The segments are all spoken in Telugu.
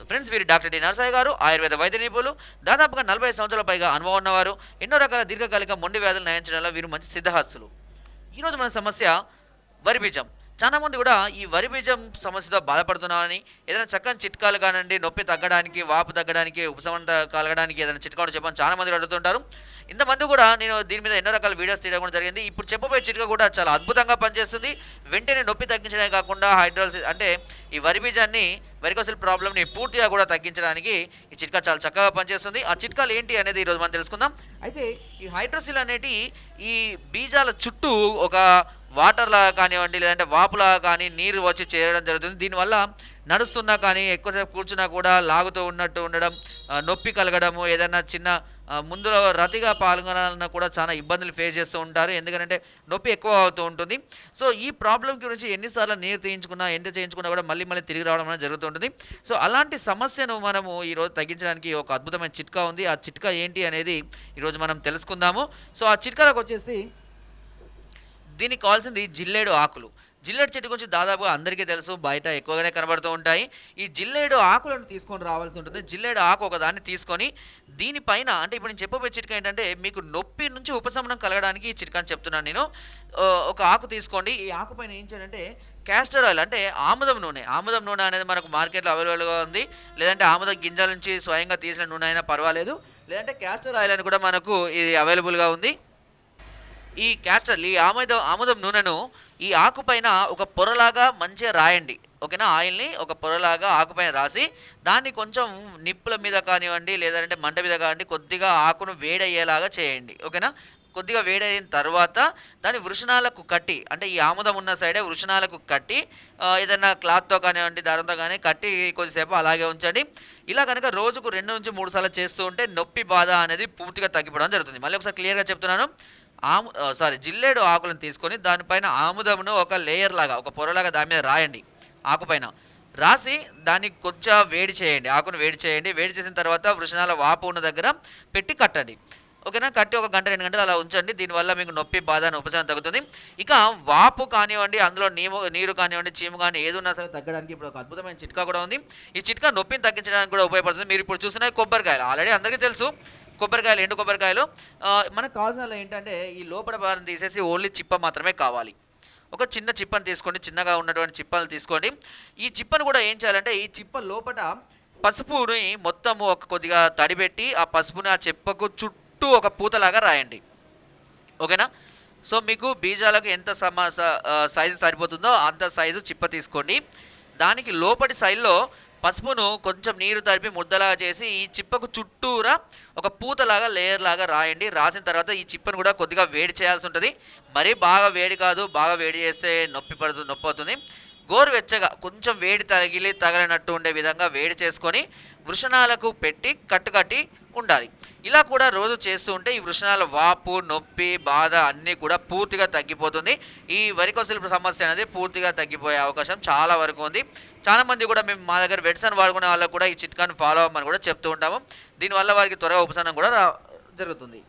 సో ఫ్రెండ్స్ వీరు డాక్టర్ డి. నరసాయి గారు ఆయుర్వేద వైద్య నిపుణులు దాదాపుగా నలభై సంవత్సరాల పైగా అనుభవం ఉన్నవారు. ఎన్నో రకాల దీర్ఘకాలిక మొండి వ్యాధులు నయించడంలో వీరు మంచి సిద్ధహస్తులు. ఈరోజు మన సమస్య వరి బీజం. కూడా ఈ వరి బీజం సమస్యతో బాధపడుతున్నామని ఏదైనా చక్కని చిట్కాలు కానివ్వండి నొప్పి తగ్గడానికి వాపు తగ్గడానికి ఉపశమనం కలగడానికి ఏదైనా చిట్కాలు చెప్పని చాలామంది అడుగుతుంటారు. ఇంతమంది కూడా నేను దీని మీద ఎన్నో రకాల వీడియోస్ తీయడం కూడా జరిగింది. ఇప్పుడు చెప్పబోయే చిట్కా కూడా చాలా అద్భుతంగా పనిచేస్తుంది. వెంటనే నొప్పి తగ్గించడమే కాకుండా హైడ్రాలసిస్ అంటే ఈ వరి బీజాన్ని వెరికోసిల్ ప్రాబ్లమ్ని పూర్తిగా కూడా తగ్గించడానికి ఈ చిట్కా చాలా చక్కగా పనిచేస్తుంది. ఆ చిట్కాలు ఏంటి అనేది ఈరోజు మనం తెలుసుకుందాం. అయితే ఈ హైడ్రోసిల్ అనేటి ఈ బీజాల చుట్టూ ఒక వాటర్లా కానివ్వండి లేదంటే వాపులా కానీ నీరు వచ్చి చేరడం జరుగుతుంది. దీనివల్ల నడుస్తున్నా కానీ ఎక్కువసేపు కూర్చున్నా కూడా లాగుతూ ఉన్నట్టు ఉండడం నొప్పి కలగడము ఏదైనా చిన్న ముందులో రతిగా పాల్గొనాలన్నా కూడా చాలా ఇబ్బందులు ఫేస్ చేస్తూ ఉంటారు. ఎందుకంటే నొప్పి ఎక్కువ అవుతూ ఉంటుంది. సో ఈ ప్రాబ్లం గురించి ఎన్నిసార్లు నీరు తీయించుకున్నా ఎంత చేయించుకున్నా కూడా మళ్ళీ మళ్ళీ తిరిగి రావడం అనేది జరుగుతుంటుంది. సో అలాంటి సమస్యను మనము ఈరోజు తగ్గించడానికి ఒక అద్భుతమైన చిట్కా ఉంది. ఆ చిట్కా ఏంటి అనేది ఈరోజు మనం తెలుసుకుందాము. సో ఆ చిట్కాలకు వచ్చేసి దీనికి కావాల్సింది జిల్లేడు ఆకులు. జిల్లేడు చెట్టు గురించి దాదాపుగా అందరికీ తెలుసు బయట ఎక్కువగానే కనబడుతూ ఉంటాయి. ఈ జిల్లేడు ఆకులను తీసుకొని రావాల్సి ఉంటుంది. జిల్లేడు ఆకు ఒక దాన్ని తీసుకొని దీనిపైన అంటే ఇప్పుడు నేను చెప్పబోయే చిట్కా ఏంటంటే మీకు నొప్పి నుంచి ఉపశమనం కలగడానికి ఈ చిట్కాని చెప్తున్నాను నేను. ఒక ఆకు తీసుకోండి. ఈ ఆకు పైన ఏం చేయాలంటే క్యాస్టర్ ఆయిల్ అంటే ఆముదం నూనె. ఆముదం నూనె అనేది మనకు మార్కెట్లో అవైలబుల్గా ఉంది. లేదంటే ఆముదం గింజల నుంచి స్వయంగా తీసిన నూనె అయినా పర్వాలేదు. లేదంటే క్యాస్టర్ ఆయిల్ అని కూడా మనకు ఇది అవైలబుల్గా ఉంది. ఈ క్యాస్టర్ ఈ ఆముదం ఆముదం నూనెను ఈ ఆకుపైన ఒక పొరలాగా మంచిగా రాయండి. ఓకేనా? ఆయిల్ని ఒక పొరలాగా ఆకుపైన రాసి దాన్ని కొంచెం నిప్పుల మీద కానివ్వండి లేదంటే మంట మీద కానివ్వండి కొద్దిగా ఆకును వేడయ్యేలాగా చేయండి. ఓకేనా? కొద్దిగా వేడైన తర్వాత దాన్ని వృషణాలకు కట్టి అంటే ఈ ఆముదం ఉన్న సైడే వృషణాలకు కట్టి ఏదైనా క్లాత్తో కానివ్వండి దారంతో కానీ కట్టి కొద్దిసేపు అలాగే ఉంచండి. ఇలా కనుక రోజుకు రెండు నుంచి మూడు సార్లు చేస్తూ ఉంటే నొప్పి బాధ అనేది పూర్తిగా తగ్గిపోవడం జరుగుతుంది. మళ్ళీ ఒకసారి క్లియర్గా చెప్తున్నాను. ఆము సారీ జిల్లేడు ఆకులను తీసుకొని దానిపైన ఆముదమును ఒక లేయర్ లాగా ఒక పొరలాగా దాని మీద రాయండి ఆకుపైన రాసి దాన్ని కొంచెం వేడి చేయండి ఆకును వేడి చేయండి. వేడి చేసిన తర్వాత వృషణాల వాపు ఉన్న దగ్గర పెట్టి కట్టండి. ఓకేనా? కట్టి ఒక గంట రెండు గంటలు అలా ఉంచండి. దీనివల్ల మీకు నొప్పి బాధ అని ఉపశమనం తగ్గుతుంది. ఇక వాపు కానివ్వండి అందులో నీము నీరు కానివ్వండి చీము కానీ ఏది ఉన్నా సరే తగ్గడానికి ఇప్పుడు ఒక అద్భుతమైన చిట్కా కూడా ఉంది. ఈ చిట్కా నొప్పిని తగ్గించడానికి కూడా ఉపయోగపడుతుంది. మీరు ఇప్పుడు చూసిన కొబ్బరికాయలు. ఆల్రెడీ అందరికీ తెలుసు. కొబ్బరికాయలు ఎండు కొబ్బరికాయలు. మనకు కావాల్సిన ఏంటంటే ఈ లోపల భారం తీసేసి ఓన్లీ చిప్ప మాత్రమే కావాలి. ఒక చిన్న చిప్పను తీసుకోండి చిన్నగా ఉన్నటువంటి చిప్పలు తీసుకోండి. ఈ చిప్పను కూడా ఏం చేయాలంటే ఈ చిప్ప లోపల పసుపుని మొత్తము ఒక కొద్దిగా తడిపెట్టి ఆ పసుపుని ఆ చిప్పకు చుట్టూ ఒక పూతలాగా రాయండి. ఓకేనా? సో మీకు బీజాలకు ఎంత సమ స- సైజు సరిపోతుందో అంత సైజు చిప్ప తీసుకోండి. దానికి లోపటి సైజులో పసుపును కొంచెం నీరు తడిపి ముద్దలాగా చేసి ఈ చిప్పకు చుట్టూరా ఒక పూతలాగా లేయర్ లాగా రాయండి. రాసిన తర్వాత ఈ చిప్పను కూడా కొద్దిగా వేడి చేయాల్సి ఉంటుంది. మరీ బాగా వేడి కాదు బాగా వేడి చేస్తే నొప్పి పడుతుంది నొప్పి అవుతుంది. గోరువెచ్చగా కొంచెం వేడి తగిలి తగలనట్టు ఉండే విధంగా వేడి చేసుకొని వృషణాలకు పెట్టి కట్టుకట్టి ఉండాలి. ఇలా కూడా రోజు చేస్తూ ఉంటే ఈ వృషణాల వాపు నొప్పి బాధ అన్నీ కూడా పూర్తిగా తగ్గిపోతుంది. ఈ వరికోసల సమస్య అనేది పూర్తిగా తగ్గిపోయే అవకాశం చాలా వరకు ఉంది. చాలా మంది కూడా మేము మా దగ్గర వెడ్సన్ వాడుకునే వాళ్ళకు కూడా ఈ చిట్కాను ఫాలో అవ్వమని కూడా చెప్తూ ఉంటాము. దీనివల్ల వారికి త్వరగా ఉపశమనం కూడా రా జరుగుతుంది.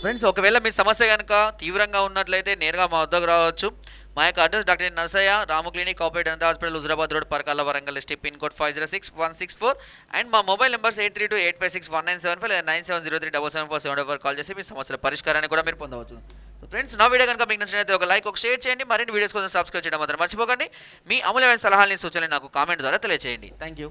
ఫ్రెండ్స్ ఒకవేళ మీ సమస్య కనుక తీవ్రంగా ఉన్నట్లయితే నేరుగా మా వద్దకు రావచ్చు. మా యొక్క address doctor Narsaiah Ramu clinic operate Anantha hospital Huzurabad road Parakala Warangal district pin code five zero six one six four. And మా mobile numbers eight three two eight five six one nine seven five లేదా nine seven zero three double seven four seven four call చేసి మీ సమస్యల పరిష్కారాన్ని కూడా మీరు పొందవచ్చు. సో ఫ్రెండ్స్ నా వీడియో కనుక మీకు నచ్చినట్లయితే ఒక లైక్ ఒక షేర్ చేయండి. మరిన్ని వీడియోస్ కోసం సబ్స్క్రైబ్ చేయడం మాత్రం మర్చిపోకండి. మీ అమూల్యమైన సలహాలని సూచనలు నాకు కామెంట్ ద్వారా తెలియజేయండి థ్యాంక్ యూ